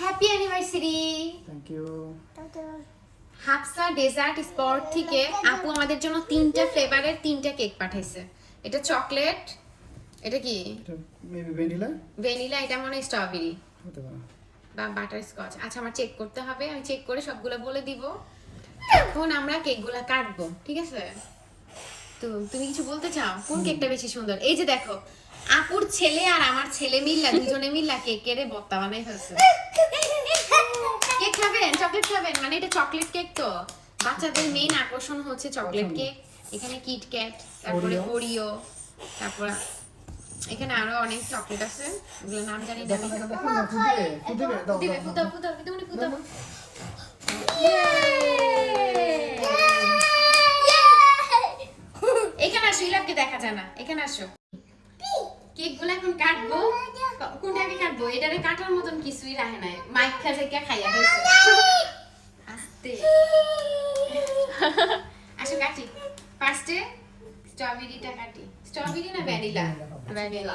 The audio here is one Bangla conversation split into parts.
Happy anniversary thank you Hafsa dessert spot থেকে আপু আমাদের জন্য তিনটা ফ্লেভারের তিনটা কেক পাঠাইছে। এটা চকলেট এটা কি? মেবি ভ্যানিলা ভ্যানিলা এটা মনে স্ট্রবেরি হতে পারে। বা বাটার স্কচ আচ্ছা আমার চেক করতে হবে আমি চেক করে সবগুলো বলে দিব। এখন আমরা কেকগুলো কাটবো ঠিক আছে? তো তুমি কিছু বলতে চাও? কোন কেকটা বেশি সুন্দর? এই যে দেখো আপুর ছেলে আর আমার ছেলে মিল্লা দুজনে মিল্লা কেক কেড়ে বত্তা বানাই ফেলছে। কেক খাবেন চকলেট খাবেন? মানে এটা চকলেট কেক তো। বাচ্চাদের মেইন আকর্ষণ হচ্ছে চকলেট কেক এখানে কিটক্যাট তারপরে। ওরিও তারপর এখানে আরও অনেক চকলেট আছে। ওগুলোর নাম জানি না। দিবে দাও ফুটাও দিতে মানে এখানে আসো ইলাপকে দেখা যায় না। এখানে আসো। কেকগুলো এখন কাটবো। কোনটা আগে কাটবো? এটারে কাটার মতন কিছুই রাখে নাই। মাইক খাজে কে খাইয়া হয়েছে আস্তে। আসো কাটি। ফার্স্টে স্ট্রবেরিটা কাটি। স্ট্রবেরি না ভ্যানিলা ভ্যানিলা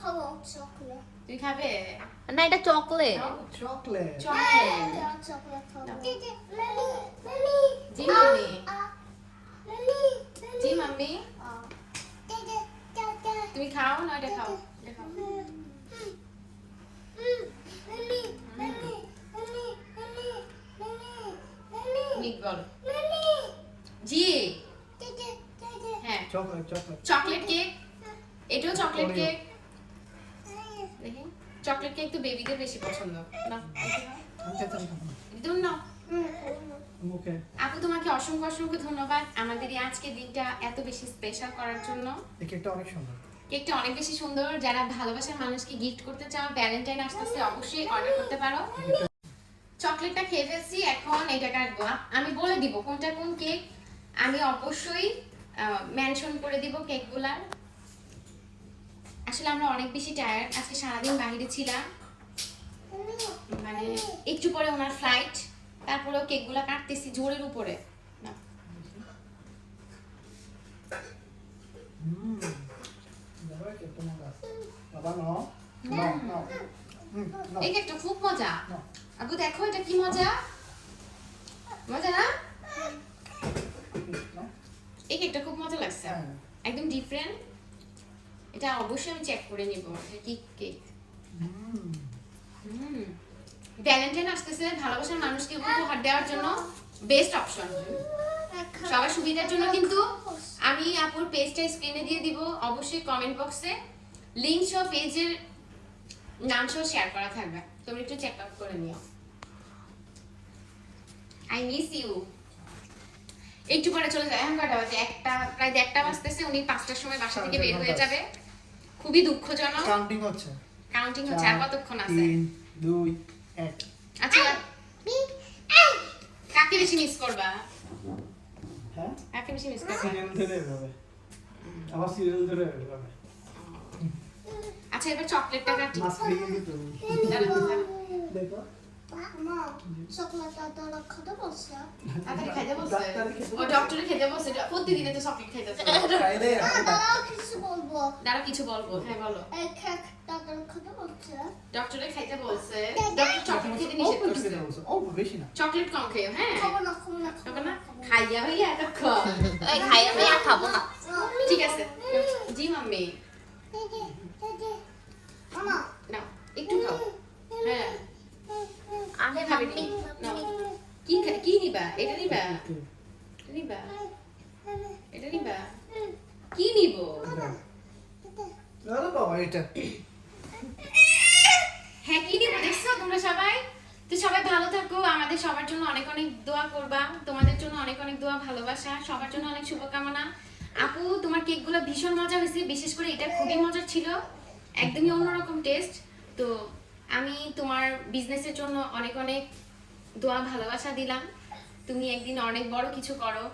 খাব চকলেট তুই খাবে? না এটা চকলেট চকলেট চকলেট চকলেট খাব। জি মাম্মি। জি তুমি খাও না এটা খাও এটা জি। হ্যাঁ। Chocolate chocolate. Chocolate cake. এটাও চকলেট কেক। দেখি। চকলেট কেক তো বেবিদের বেশি পছন্দ। না। নাও। আপু তোমাকে অসংখ্য অসংখ্য ধন্যবাদ। আমাদের এই আজকের দিনটা এত বেশি স্পেশাল করার জন্য। এই কেকটা অনেক সুন্দর। কেকটা অনেক বেশি সুন্দর। যারা ভালোবাসার মানুষকে গিফট করতে চাও ভ্যালেন্টাইন আসতেছে, অবশ্যই অর্ডার করতে পারো। চকলেটটা খেয়ে ফেলছি, এখন এটা কাটবো। আমি বলে দিব কোনটা কোন কেক। আমি অবশ্যই মেনশন করে দিব কেকগুলার। আসলে আমরা অনেক বেশি টায়ার্ড আজকে সারাদিন বাইরে ছিলাম। মানে একটু পরে ওনার ফ্লাইট তারপরেও কেকগুলা কাটতেছি জোরের উপরে। না। মজা বাবা এই খুব মজা। আপু দেখো, এটা কি মজা? মজা না? এই খুব মজা লাগছে। একদম ডিফারেন্ট এটা অবশ্যই আমি চেক করে নিব, এটা কি কেক ভ্যালেন্টাইন আসতেছে, ভালোবাসার মানুষকে উপহার দেওয়ার জন্য বেস্ট অপশন সবার সুবিধার জন্য কিন্তু আপুর পেজটা স্ক্রিনে দিয়ে দিব। অবশ্যই কমেন্ট বক্সে লিংক সহ পেজের নাম সহ শেয়ার করা থাকবে। তুমি একটু চেক আউট করে নিও। আই মিস ইউ একটু পরে চলে যায় এখন কটা বাজে? একটা প্রায় দেড়টা বাজতেছে। উনি পাঁচটার সময় বাসা থেকে বের হয়ে যাবে। খুবই দুঃখজনক। কাউন্টিং হচ্ছে। কাউন্টিং হচ্ছে। আর কতক্ষণ আছে? তিন দুই এক। আচ্ছা কাকে বেশি মিস করবা? হ্যাঁ? কাকে বেশি মিস করবা সিরিয়াল ধরে এভাবে। আবার সিরিয়াল ধরে এভাবে। আচ্ছা এবার চকলেটটা কাটি। মাছ ভেঙে দিতে। দেখো। কিছু বলব দাঁড়া কিছু বলব। হ্যাঁ বলো। ডক্টরে খাইতে বলছে। ডক্টর নিষেধ করছে অল্প বেশি না চকলেট কম খেয়ে হ্যাঁ খাব না খাব না খাইয়া ভাইয়া এতক্ষণ এই খাই আমি খাব না ঠিক আছে জি মাম্মি দিদি দিদি মামা নাও একটু খাও হ্যাঁ আমি মাম্মি নাও কি খা- কি নিবা এটা নিবা নিবা এটা নিবা কি নিব আরে বাবা এটা হ্যাঁ কি নিব দেখছ তোমরা সবাই তো সবাই ভালো থাকো, আমাদের সবার জন্য অনেক অনেক দোয়া করবা, তোমাদের জন্য অনেক অনেক দোয়া ভালোবাসা, সবার জন্য অনেক শুভকামনা। আপু, তোমার কেকগুলো ভীষণ মজা হয়েছে, বিশেষ করে এটা খুবই মজার ছিল, একদমই অন্যরকম টেস্ট তো আমি তোমার বিজনেসের জন্য অনেক অনেক দোয়া ভালোবাসা দিলাম। তুমি একদিন অনেক বড় কিছু করো।